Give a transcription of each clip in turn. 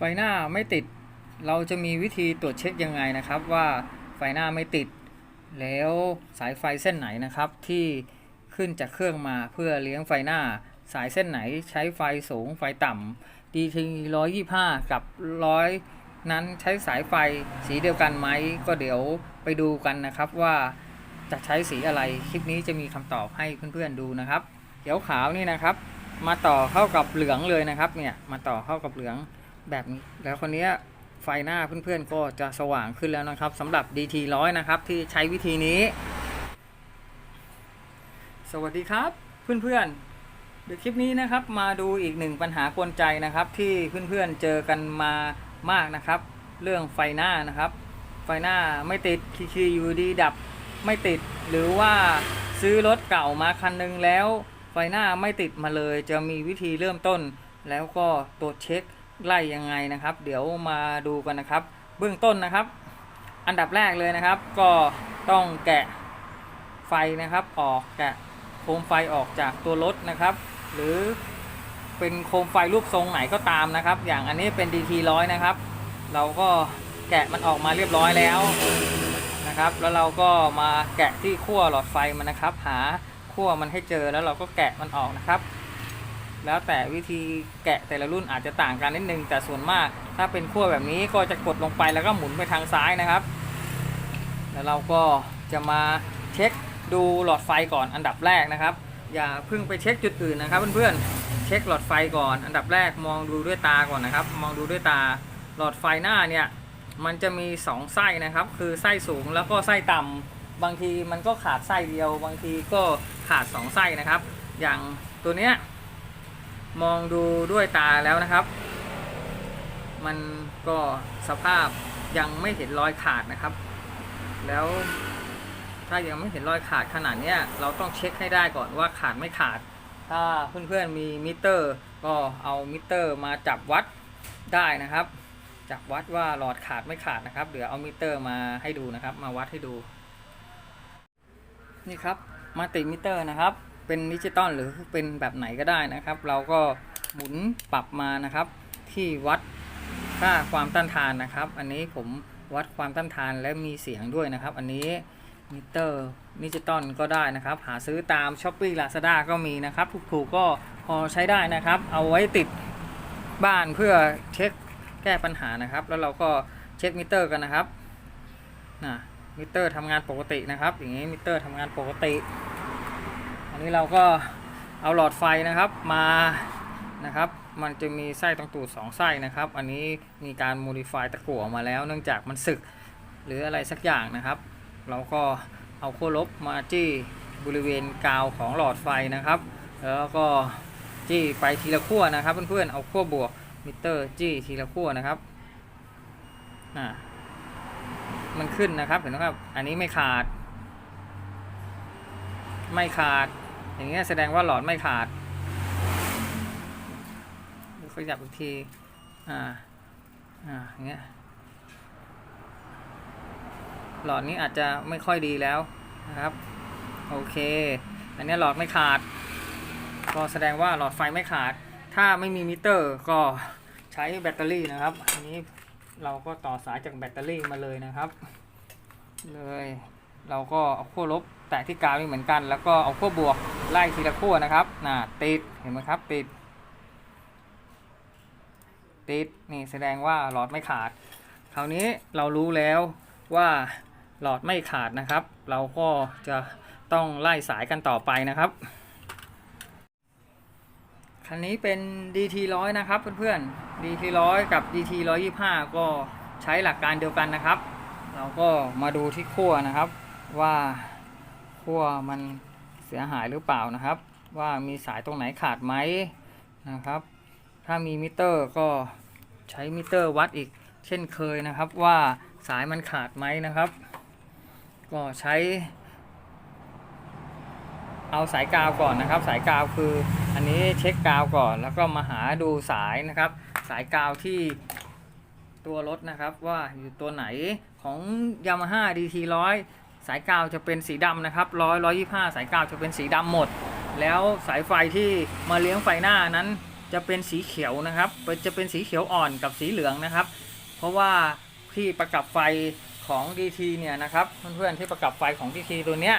ไฟหน้าไม่ติด เราจะมีวิธีตรวจเช็คยังไงนะครับว่าไฟหน้าไม่ติด แล้วสายไฟเส้นไหนนะครับที่ขึ้นจากเครื่องมาเพื่อเลี้ยงไฟหน้า สายเส้นไหนใช้ไฟสูงไฟต่ำ DT 125กับ100นั้นใช้สายไฟสีเดียวกันไหมก็เดี๋ยวไปดูกันนะครับว่าจะใช้สีอะไรคลิปนี้จะมีคำตอบให้เพื่อนๆดูนะครับเขียวขาวนี่นะครับ มาต่อเข้ากับเหลืองเลยนะครับเนี่ยมาต่อเข้ากับเหลือง แบบนี้ แล้วคนนี้ไฟหน้าเพื่อนๆก็จะสว่างขึ้นแล้วนะครับสำหรับ DT 100 นะครับที่ใช้วิธีนี้ สวัสดีครับเพื่อนๆเดี๋ยวคลิปนี้นะครับ มาดูอีกหนึ่งปัญหากวนใจนะครับ ที่เพื่อนๆเจอกันมามากนะครับ เรื่องไฟหน้านะครับ ไฟหน้าไม่ติดคีย์อยู่ดีดับไม่ติดหรือว่าซื้อรถเก่ามาคันหนึงแล้ว ไฟหน้าไม่ติดมาเลย จะมีวิธีเริ่มต้น แล้วก็ตรวจเช็ค ไล่ยังไงนะครับ เดี๋ยวมาดูกันนะครับ เบื้องต้นนะครับ อันดับแรกเลยนะครับ ก็ต้องแกะไฟนะครับ ออกแกะโคมไฟออกจากตัวรถนะครับ หรือเป็นโคมไฟรูปทรงไหนก็ตามนะครับ อย่างอันนี้เป็น DT ร้อยนะครับ เราก็แกะมันออกมาเรียบร้อยแล้วนะครับ แล้วเราก็มาแกะที่ขั้วหลอดไฟมันนะครับ หาขั้วมันให้เจอแล้วเราก็แกะมันออกนะครับ แล้วแต่วิธีแกะแต่ละรุ่นอาจจะต่างกันนิดนึง แต่ส่วนมาก ถ้าเป็นขั้วแบบนี้ก็จะกดลงไปแล้วก็หมุนไปทางซ้ายนะครับ แล้วเราก็จะมาเช็คดูหลอดไฟก่อนอันดับแรกนะครับ อย่าเพิ่งไปเช็คจุดอื่นนะครับเพื่อนๆเช็คหลอดไฟก่อน อันดับแรกมองดูด้วยตาก่อนนะครับ มองดูด้วยตาหลอดไฟหน้าเนี่ยมันจะมีสองไส้นะครับ คือไส้สูงแล้วก็ไส้ต่ำบางทีมันก็ขาดไส้เดียว บางทีก็ขาดสองไส้นะครับ อย่างตัวเนี้ย มองดูด้วยตาแล้วนะครับ มันก็สภาพยังไม่เห็นรอยขาดนะครับ แล้วถ้ายังไม่เห็นรอยขาดขนาดนี้เราต้องเช็คให้ได้ก่อนว่าขาดไม่ขาด ถ้าเพื่อนๆมีมิเตอร์ ก็เอามิเตอร์มาจับวัดได้นะครับ จับวัดว่าหลอดขาดไม่ขาดนะครับเดี๋ยวเอามิเตอร์มาให้ดูนะครับ มาวัดให้ดู นี่ครับมาติมิเตอร์นะครับ เป็นดิจิตอลหรือเป็นแบบไหนก็ได้นะครับ เราก็หมุนปรับมานะครับ ที่วัดค่าความต้านทานนะครับ อันนี้ผมวัดความต้านทานและมีเสียงด้วยนะครับ อันนี้มิเตอร์ดิจิตอลก็ได้นะครับ หาซื้อตาม s h อ p e e Lazada ก็มีนะครับถูกๆก็พอใช้ได้นะครับ เอาไว้ติดบ้านเพื่อเช็คแก้ปัญหานะครับ แล้วเราก็เช็คมิเตอร์กันนะครับนะมิเตอร์ทำงานปกตินะครับ อย่างนี้มิเตอร์ทำงานปกติ นนี้เราก็เอาหลอดไฟนะครับมานะครับ มันจะมีไส้ตรงตูดสองไส้นะครับ อันนี้มีการโมดิฟายตะกั่วมาแล้ว เนื่องจากมันสึกหรืออะไรสักอย่างนะครับ เราก็เอาขั้วลบมาจี้บริเวณกาวของหลอดไฟนะครับ แล้วก็จี้ไปทีละขั้วนะครับเพื่อนๆเอาขั้วบวกมิเตอร์จี้ทีละขั้วนะครับอ่ามันขึ้นนะครับเห็นไหมครับ อันนี้ไม่ขาด ไม่ขาด อย่างเงี้ยแสดงว่าหลอดไม่ขาดขยับอีกที อ่า อ่าอย่างเงี้ย หลอดนี้อาจจะไม่ค่อยดีแล้วนะครับ โอเค อันนี้หลอดไม่ขาด ก็แสดงว่าหลอดไฟไม่ขาด ถ้าไม่มีมิเตอร์ก็ใช้แบตเตอรี่นะครับ อันนี้เราก็ต่อสายจากแบตเตอรี่มาเลยนะครับ เลย เราก็เอาขั้วลบ แตะที่กาวนี่เหมือนกัน แล้วก็เอาขั้วบวกไล่ทีละขั้วนะครับน่ะติดเห็นไหมครับติด ติดนี่แสดงว่าหลอดไม่ขาด คราวนี้เรารู้แล้วว่าหลอดไม่ขาดนะครับ เราก็จะต้องไล่สายกันต่อไปนะครับคันนี้เป็น DT 100 นะครับเพื่อนๆ DT 100 กับ DT 125 ก็ใช้หลักการเดียวกันนะครับ เราก็มาดูที่ขั้วนะครับว่า ขั้วมันเสียหายหรือเปล่านะครับ ว่ามีสายตรงไหนขาดไหมนะครับ ถ้ามีมิเตอร์ก็ใช้มิเตอร์วัดอีกเช่นเคยนะครับว่าสายมันขาดไหมนะครับ ก็ใช้ เอาสายกาวก่อนนะครับ สายกาวคืออันนี้เช็คกาวก่อน แล้วก็มาหาดูสายนะครับ สายกาวที่ตัวรถนะครับว่าอยู่ตัวไหนของ Yamaha DT 100 สายกาวจะเป็นสีดำนะครับ100 125สายกาวจะเป็นสีดำหมด แล้วสายไฟที่มาเลี้ยงไฟหน้านั้นจะเป็นสีเขียวนะครับจะเป็นสีเขียวอ่อนกับสีเหลืองนะครับ เพราะว่าที่ประกับไฟของ DT เนี่ยนะครับเพื่อนๆที่ประกับไฟของ DT ตัวเนี้ย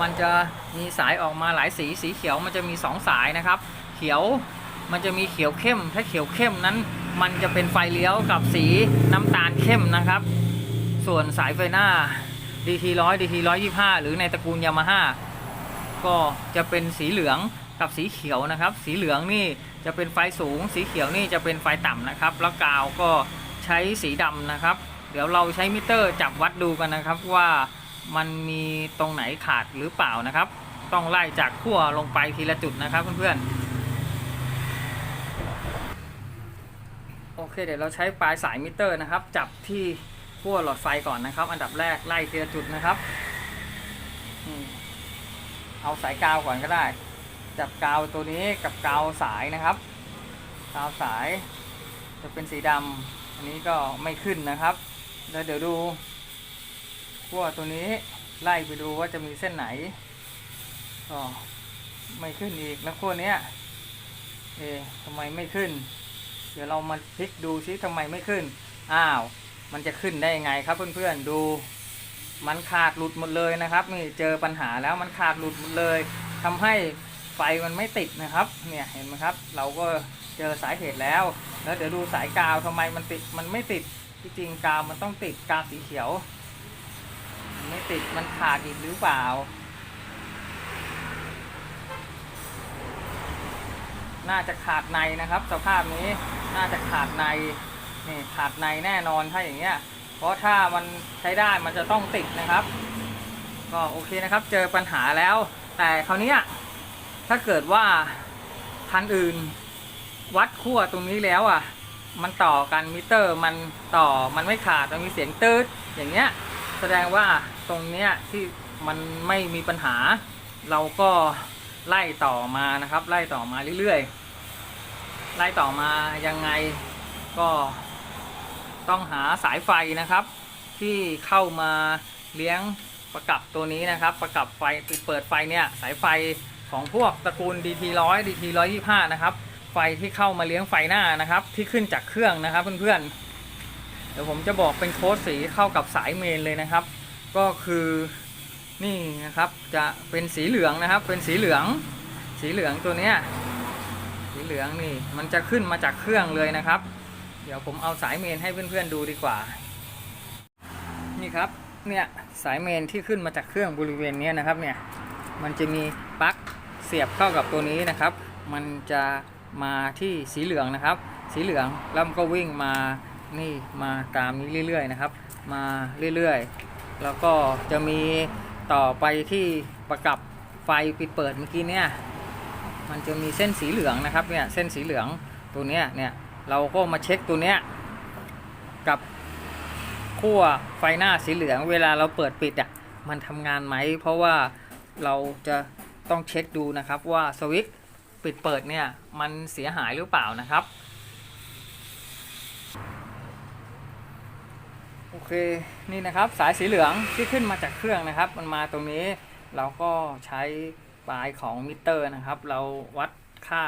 มันจะมีสายออกมาหลายสีสีเขียวมันจะมี 2 สายนะครับ เขียวมันจะมีเขียวเข้ม ถ้าเขียวเข้มนั้น มันจะเป็นไฟเลี้ยวกับสีน้ำตาลเข้มนะครับ ส่วนสายไฟหน้า DT 100 DT 125 หรือในตระกูลยามาฮ่าก็จะเป็นสีเหลืองกับสีเขียวนะครับ สีเหลืองนี่จะเป็นไฟสูง สีเขียวนี่จะเป็นไฟต่ำนะครับ แล้วกาวก็ใช้สีดำนะครับ เดี๋ยวเราใช้มิเตอร์จับวัดดูกันนะครับว่ามันมีตรงไหนขาดหรือเปล่านะครับ ต้องไล่จากขั้วลงไปทีละจุดนะครับเพื่อนๆ โอเคเดี๋ยวเราใช้ปลายสายมิเตอร์นะครับ จับที่ ขั้วหลอดไฟก่อนนะครับ อันดับแรกไล่เทีละจุดนะครับเอาสายกาวก่อนก็ได้ จับกาวตัวนี้กับกาวสายนะครับ กาวสายจะเป็นสีดำอันนี้ก็ไม่ขึ้นนะครับแล้วเดี๋ยวดูขั้วตัวนี้ไล่ไปดูว่าจะมีเส้นไหนก็ไม่ขึ้นอีกแล้วขั้วเนี้ยเอ๊ะทำไมไม่ขึ้น เดี๋ยวเรามาพลิกดูซิทำไมไม่ขึ้น อ้าว มันจะขึ้นได้ยังไงครับเพื่อนๆดูมันขาดหลุดหมดเลยนะครับนี่เจอปัญหาแล้วมันขาดหลุดหมดเลยทำให้ไฟมันไม่ติดนะครับ เนี่ยเห็นไหมครับ เราก็เจอสาเหตุแล้ว แล้วเดี๋ยวดูสายกาวทำไมมันติดมันไม่ติดที่จริงกาวมันต้องติดกาวสีเขียวมไม่ติดมันขาดอีกหรือเปล่า น่าจะขาดในนะครับ สภาพนี้น่าจะขาดใน นี่ขาดในแน่นอนถ้าอย่างเงี้ย เพราะถ้ามันใช้ได้มันจะต้องติดนะครับ ก็โอเคนะครับ เจอปัญหาแล้ว แต่คราวนี้ถ้าเกิดว่าคันอื่น วัดขั้วตรงนี้แล้วอะ มันต่อกันมิเตอร์มันต่อมันไม่ขาดมันมีเสียงตืดอย่างเงี้ย แสดงว่าตรงเนี้ยที่มันไม่มีปัญหา เราก็ไล่ต่อมานะครับ ไล่ต่อมาเรื่อยๆ ไล่ต่อมายังไงก็ ต้องหาสายไฟนะครับ ที่เข้ามาเลี้ยงประกับตัวนี้นะครับ ประกับไฟเปิดไฟเนี่ยสายไฟของพวกตระกูล DT 100 DT 125 นะครับ ไฟที่เข้ามาเลี้ยงไฟหน้านะครับ ที่ขึ้นจากเครื่องนะครับเพื่อนๆเดี๋ยวผมจะบอกเป็นโค้ดสีเข้ากับสายเมนเลยนะครับ ก็คือนี่นะครับจะเป็นสีเหลืองนะครับ เป็นสีเหลือง สีเหลืองตัวเนี้ยสีเหลืองนี่มันจะขึ้นมาจากเครื่องเลยนะครับ เดี๋ยวผมเอาสายเมนให้เพื่อนๆดูดีกว่า นี่ครับ เนี่ยสายเมนที่ขึ้นมาจากเครื่องบริเวณนี้นะครับเนี่ย มันจะมีปลั๊กเสียบเข้ากับตัวนี้นะครับ มันจะมาที่สีเหลืองนะครับ สีเหลืองแล้วมันก็วิ่งมานี่มาตามนี้เรื่อยๆนะครับ มาเรื่อยๆ แล้วก็จะมีต่อไปที่ประกับไฟปิดเปิดเมื่อกี้เนี่ย มันจะมีเส้นสีเหลืองนะครับเนี่ยเส้นสีเหลืองตัวเนี้ยเนี่ย เราก็มาเช็คตัวเนี้ยกับขั้วไฟหน้าสีเหลือง เวลาเราเปิดปิดอะมันทำงานไหม เพราะว่าเราจะต้องเช็คดูนะครับว่าสวิตช์ปิดเปิดเนี่ยมันเสียหายหรือเปล่านะครับ โอเคนี่นะครับสายสีเหลืองที่ขึ้นมาจากเครื่องนะครับ มันมาตรงนี้เราก็ใช้ปลายของมิเตอร์นะครับ เราวัดค่า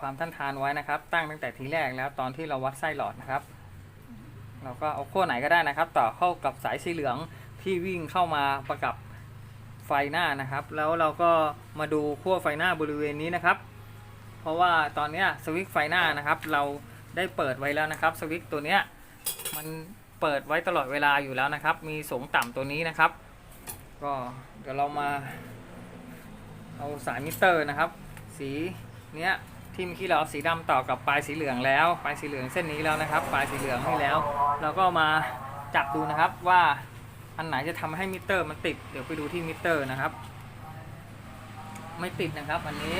ความต้านทานไว้นะครับ ตั้งตั้งแต่ทีแรกแล้วตอนที่เราวัดไส้หลอดนะครับ เราก็เอาขั้วไหนก็ได้นะครับ ต่อเข้ากับสายสีเหลืองที่วิ่งเข้ามาประกับไฟหน้านะครับ แล้วเราก็มาดูขั้วไฟหน้าบริเวณนี้นะครับ เพราะว่าตอนนี้สวิตช์ไฟหน้านะครับ เราได้เปิดไว้แล้วนะครับสวิตช์ตัวเนี้ยมันเปิดไว้ตลอดเวลาอยู่แล้วนะครับ มีสูงต่ำตัวนี้นะครับ ก็เดี๋ยวเรามาเอาสายมิเตอร์นะครับ สีเนี้ย ที่เมื่อกี้เราเอาสีดำต่อกับปลายสีเหลืองแล้ว ปลายสีเหลืองเส้นนี้แล้วนะครับ ปลายสีเหลืองนี่แล้ว เราก็มาจับดูนะครับว่าอันไหนจะทำให้มิเตอร์มันติด เดี๋ยวไปดูที่มิเตอร์นะครับ ไม่ติดนะครับอันนี้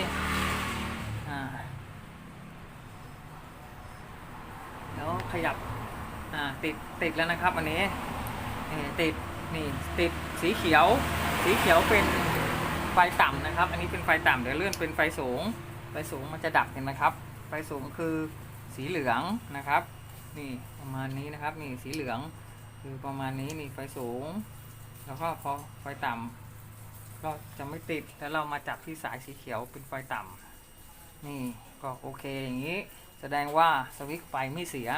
แล้วขยับติดติดแล้วนะครับอันนี้นี่ติดนี่ติดสีเขียว สีเขียวเป็นไฟต่ำนะครับ อันนี้เป็นไฟต่ำเดี๋ยวเลื่อนเป็นไฟสูง ไฟสูงมันจะดับเห็นไหมครับ ไฟสูงคือสีเหลืองนะครับ นี่ประมาณนี้นะครับ นี่สีเหลือง คือประมาณนี้นี่ไฟสูง แล้วก็พอไฟต่ก็จะไม่ติดแล้วเรามาจับที่สายสีเขียวเป็นไฟต่ำนี่ก็โอเคอย่างนี้ แสดงว่าสวิตช์ไฟไม่เสีย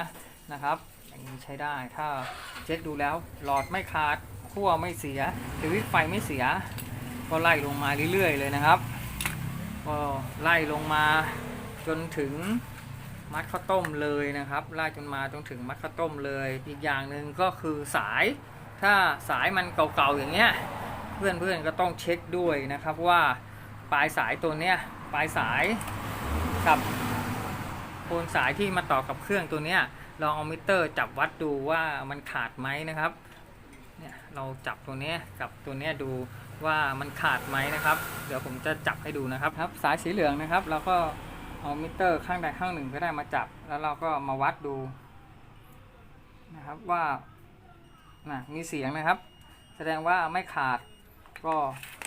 นะครับอย่างนี้ใช้ได้ถ้าเช็คดูแล้วหลอดไม่ขาดขั้วไม่เสียสวิตช์ไฟไม่เสีย ก็ไล่ลงมาเรื่อยๆเลยนะครับ ก็ไล่ลงมาจนถึงมัดข้าวต้มเลยนะครับไล่จนมาจนถึงมัดข้าวต้มเลย อีกอย่างหนึ่งก็คือสาย ถ้าสายมันเก่าๆอย่างเงี้ยเพื่อนๆก็ต้องเช็คด้วยนะครับว่าปลายสายตัวเนี้ยปลายสายกับโคนสายที่มาต่อกับเครื่องตัวเนี้ยลองเอามิเตอร์จับวัดดูว่ามันขาดไหมนะครับเนี่ยเราจับตัวเนี้ยกับตัวเนี้ยดู ว่ามันขาดไหมนะครับ เดี๋ยวผมจะจับให้ดูนะครับครับ สายสีเหลืองนะครับเราก็เอามิเตอร์ข้างใดข้างหนึ่งก็ได้มาจับ แล้วเราก็มาวัดดูนะครับว่านะมีเสียงนะครับ แสดงว่าไม่ขาดก็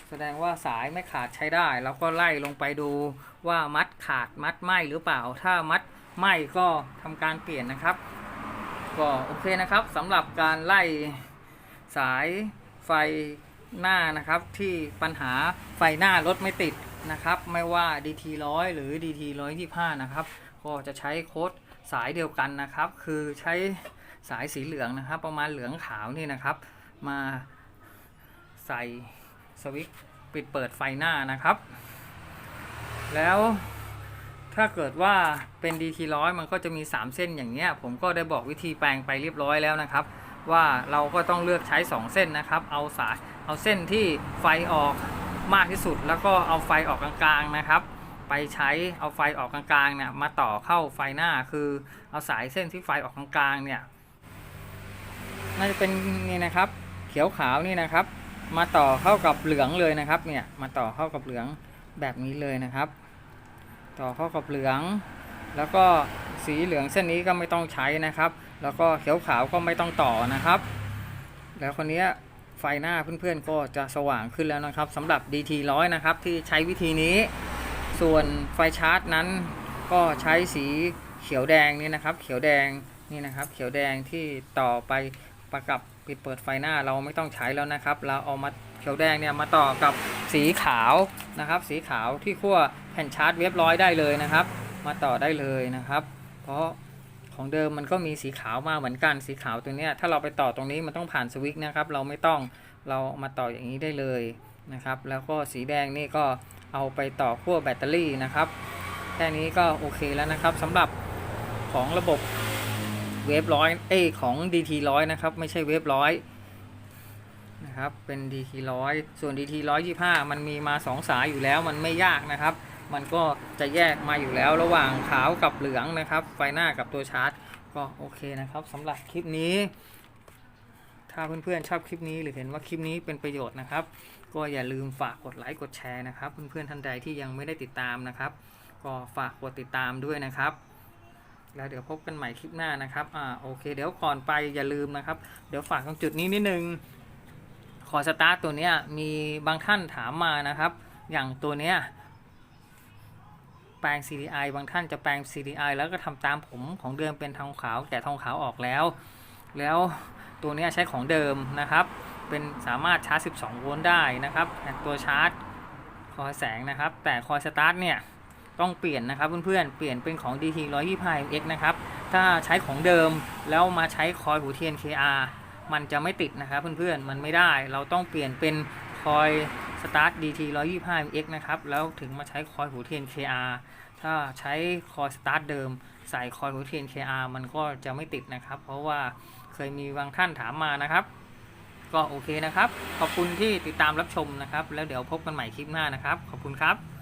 แสดงว่าสายไม่ขาดใช้ได้แล้วก็ไล่ลงไปดูว่ามัดขาดมัดไหมหรือเปล่า ถ้ามัดไหมก็ทำการเปลี่ยนนะครับ ก็โอเคนะครับสำหรับการไล่สายไฟ หน้านะครับ ที่ปัญหาไฟหน้ารถไม่ติดนะครับ ไม่ว่า DT 100 หรือ DT 125 นะครับ ก็จะใช้โค้ดสายเดียวกันนะครับ คือใช้สายสีเหลืองนะครับ ประมาณเหลืองขาวนี่นะครับ มาใส่สวิตช์ปิดเปิดไฟหน้านะครับ แล้วถ้าเกิดว่าเป็น DT ร้อยมันก็จะมี 3 เส้นอย่างเงี้ย ผมก็ได้บอกวิธีแปลงไปเรียบร้อยแล้วนะครับ ว่าเราก็ต้องเลือกใช้ 2 เส้นนะครับ เอาสาย เอาเส้นที่ไฟออกมากที่สุด แล้วก็เอาไฟออกกลางๆนะครับ ไปใช้เอาไฟออกกลางๆเนี่ยมาต่อเข้าไฟหน้าคือเอาสายเส้นที่ไฟออกกลางๆเนี่ยน่าจะเป็นนี่นะครับ เขียวขาวนี่นะครับ มาต่อเข้ากับเหลืองเลยนะครับเนี่ยมาต่อเข้ากับเหลืองแบบนี้เลยนะครับ ต่อเข้ากับเหลือง แล้วก็สีเหลืองเส้นนี้ก็ไม่ต้องใช้นะครับ แล้วก็เขียวขาวก็ไม่ต้องต่อนะครับ แล้วคนนี้ ไฟหน้าเพื่อนๆก็จะสว่างขึ้นแล้วนะครับสำหรับ DT ร้อยนะครับที่ใช้วิธีนี้ ส่วนไฟชาร์จนั้นก็ใช้สีเขียวแดงนี่นะครับ เขียวแดงนี่นะครับ เขียวแดงที่ต่อไปประกับปิดเปิดไฟหน้าเราไม่ต้องใช้แล้วนะครับ เราเอามาเขียวแดงเนี่ยมาต่อกับสีขาวนะครับ สีขาวที่ขั้วแผ่นชาร์จเรียบร้อยได้เลยนะครับ มาต่อได้เลยนะครับ เพราะ ของเดิมมันก็มีสีขาวมาเหมือนกันสีขาวตัวเนี้ยถ้าเราไปต่อตรงนี้มันต้องผ่านสวิตนะครับ เราไม่ต้องเรามาต่ออย่างนี้ได้เลยนะครับ แล้วก็สีแดงนี่ก็เอาไปต่อขั้วแบตเตอรี่นะครับแค่นี้ก็โอเคแล้วนะครับสำหรับของระบบเวฟร้อยเอ้ของ DT ร้อยนะครับ ไม่ใช่เวฟร้อยนะครับเป็น DT ร้อยส่วน DT ร้อยยี่ห้ามันมีมา 2 สายอยู่แล้วมันไม่ยากนะครับ มันก็จะแยกมาอยู่แล้วระหว่างขาวกับเหลืองนะครับ ไฟหน้ากับตัวชาร์จ ก็โอเคนะครับสำหรับคลิปนี้ ถ้าเพื่อนๆชอบคลิปนี้หรือเห็นว่าคลิปนี้เป็นประโยชน์นะครับ ก็อย่าลืมฝากกดไลค์กดแชร์นะครับ เพื่อนๆท่านใดที่ยังไม่ได้ติดตามนะครับ ก็ฝากกดติดตามด้วยนะครับแล้วเดี๋ยวพบกันใหม่คลิปหน้านะครับ อ่า โอเค เดี๋ยวก่อนไปอย่าลืมนะครับ เดี๋ยวฝากตรงจุดนี้นิดนึง ขอสตาร์ทตัวเนี้ยมีบางท่านถามมานะครับ อย่างตัวเนี้ย ปลง CDI บางท่านจะแปลง CDI แล้วก็ทำตามผมของเดิมเป็นทองขาวแกะทองขาวออกแล้ว แล้วตัวนี้ใช้ของเดิมนะครับ เป็นสามารถชาร์จ 12 โวลต์ได้นะครับตัวชาร์จคอยแสงนะครับ แต่คอยสตาร์ทเนี่ยต้องเปลี่ยนนะครับเพื่อนๆ เปลี่ยนเป็นของ DT 125 MX นะครับ ถ้าใช้ของเดิมแล้วมาใช้คอยหูเทียน KR มันจะไม่ติดนะครับเพื่อนๆ มันไม่ได้ เราต้องเปลี่ยนเป็นคอย สตาร์ท DT 125 MX นะครับ แล้วถึงมาใช้คอยหูเทียน KR ถ้าใช้คอยสตาร์ทเดิม ใส่คอยหูเทียน KR มันก็จะไม่ติดนะครับ เพราะว่าเคยมีบางท่านถามมานะครับ ก็โอเคนะครับ ขอบคุณที่ติดตามรับชมนะครับ แล้วเดี๋ยวพบกันใหม่คลิปหน้านะครับ ขอบคุณครับ